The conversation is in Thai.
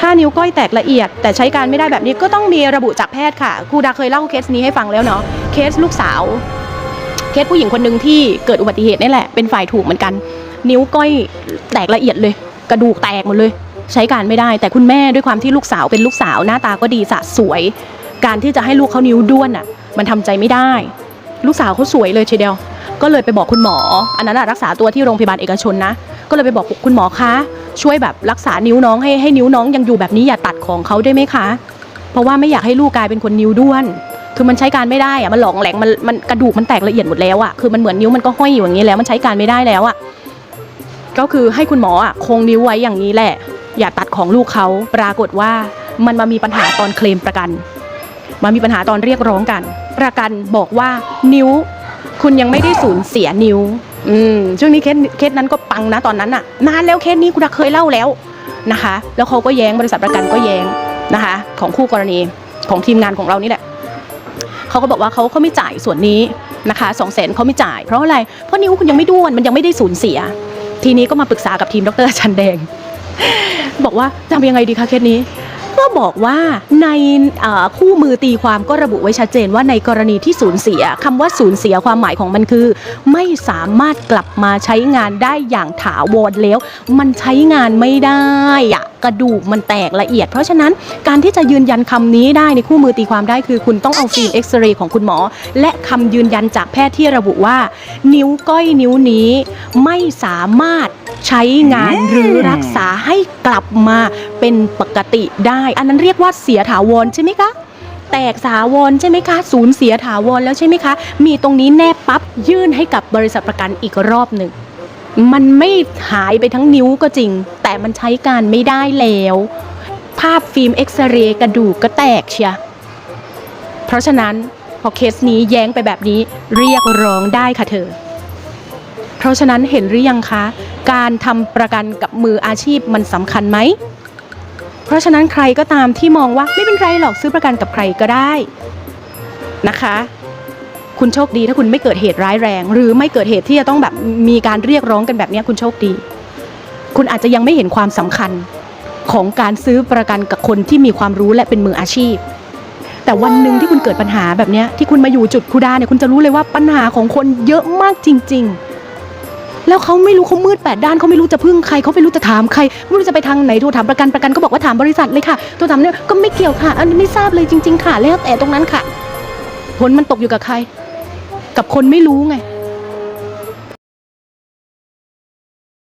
ถ้านิ้วก้อยแตกละเอียด แต่ใช้การไม่ได้แบบนี้ก็ต้องมีระบุจากแพทย์ค่ะครูดาเคยเล่าเคสนี้ให้ฟังแล้วเนาะเคสลูกสาว เคสผู้หญิงคนหนึ่งที่เกิดอุบัติเหตุนี่แหละเป็นฝ่ายถูกเหมือนกัน นิ้วก้อยแตกละเอียดเลย กระดูกแตกหมดเลย ใช้การไม่ได้ แต่คุณแม่ด้วยความที่ลูกสาวเป็นลูกสาวหน้าตาก็ดีสะสวย การที่จะให้ลูกเขานิ้วด้วนอะ มันทำใจไม่ได้ ลูกสาวเขาสวยเลยทีเดียวก็เลยไปบอกคุณหมอ อันนั้นรักษาตัวที่โรงพยาบาลเอกชนนะ ก็เลยไปบอกคุณหมอคะ ช่วยแบบรักษานิ้วน้องให้ให้นิ้วน้องยังอยู่แบบนี้อย่าตัดของเขาได้ไหมคะ เพราะว่าไม่อยากให้ลูกกลายเป็นคนนิ้วด้วน คือมันใช้การไม่ได้อะมันหลองแหลงมันมันกระดูกมันแตกละเอียดหมดแล้วอะคือมันเหมือนนิ้วมันก็ห้อยอยู่อย่างนี้แล้วมันใช้การไม่ได้แล้วอะก็คือให้คุณหมออะคงนิ้วไว้อย่างนี้แหละ อย่าตัดของลูกเขาปรากฏว่ามันมามีปัญหาตอนเคลมประกันมามีปัญหาตอนเรียกร้องกัน ประกันบอกว่านิ้ว คุณยังไม่ได้สูญเสียนิ้ว อืมช่วงนี้เคสเคสนั้นก็ปังนะตอนนั้นน่ะนานแล้วเคสนี้คุณเคยเล่าแล้วนะคะ แล้วเขาก็แย้งบริษัทประกันก็แย้งนะคะ ของคู่กรณีของทีมงานของเรานี่แหละเขาก็บอกว่าเขาเขาไม่จ่ายส่วนนี้นะคะสองแสนเขาไม่จ่ายเพราะอะไรเพราะนิ้วคุณยังไม่ด้วนมันยังไม่ได้สูญเสีย ทีนี้ก็มาปรึกษากับทีมดรชันแดง บอกว่าทำยังไงดีคะเคสนี้ ก็บอกว่าในคู่มือตีความก็ระบุไว้ชัดเจนว่าในกรณีที่สูญเสียคำว่าสูญเสียความหมายของมันคือ ไม่สามารถกลับมาใช้งานได้อย่างถาวรแล้ว มันใช้งานไม่ได้อะกระดูกมันแตกละเอียด เพราะฉะนั้นการที่จะยืนยันคำนี้ได้ในคู่มือตีความได้คือ คุณต้องเอาฟิล์มเอ็กซเรย์ของคุณหมอ และคำยืนยันจากแพทย์ที่ระบุว่า นิ้วก้อยนิ้วนี้ไม่สามารถ ใช้งานหรือรักษาให้กลับมาเป็นปกติได้ อันนั้นเรียกว่าเสียถาวรใช่ไหมคะแตกสาวรใช่ไหมคะสูญเสียถาวรแล้วใช่ไหมคะ มีตรงนี้แนบปั๊บยื่นให้กับบริษัทประกันอีกรอบหนึ่ง มันไม่หายไปทั้งนิ้วก็จริง แต่มันใช้การไม่ได้แล้ว ภาพฟิล์มเอ็กซเรย์กระดูกก็แตกเชียเพราะฉะนั้นพอเคสนี้แย้งไปแบบนี้เรียกร้องได้ค่ะเธอ เพราะฉะนั้นเห็นหรือยังคะ การทำประกันกับมืออาชีพมันสำคัญไหม เพราะฉะนั้นใครก็ตามที่มองว่าไม่เป็นไรหรอกซื้อประกันกับใครก็ได้นะคะ คุณโชคดีถ้าคุณไม่เกิดเหตุร้ายแรง หรือไม่เกิดเหตุที่จะต้องแบบมีการเรียกร้องกันแบบนี้คุณโชคดี คุณอาจจะยังไม่เห็นความสำคัญของการซื้อประกันกับคนที่มีความรู้และเป็นมืออาชีพ แต่วันหนึ่งที่คุณเกิดปัญหาแบบนี้ที่คุณมาอยู่จุดคูดาเนี่ยคุณจะรู้เลยว่าปัญหาของคนเยอะมากจริง ๆ แล้วเขาไม่รู้เขามืดแปดด้านเขาไม่รู้จะพึ่งใครเขาไม่รู้จะถามใครไม่รู้จะไปทางไหนโทรถามประกันประกันก็บอกว่าถามบริษัทเลยค่ะโทรถามเนี่ยก็ไม่เกี่ยวค่ะ อันนี้ไม่ทราบเลยจริง ๆ ค่ะ แล้วแต่ตรงนั้นค่ะผลมันตกอยู่กับใคร กับคนไม่รู้ไง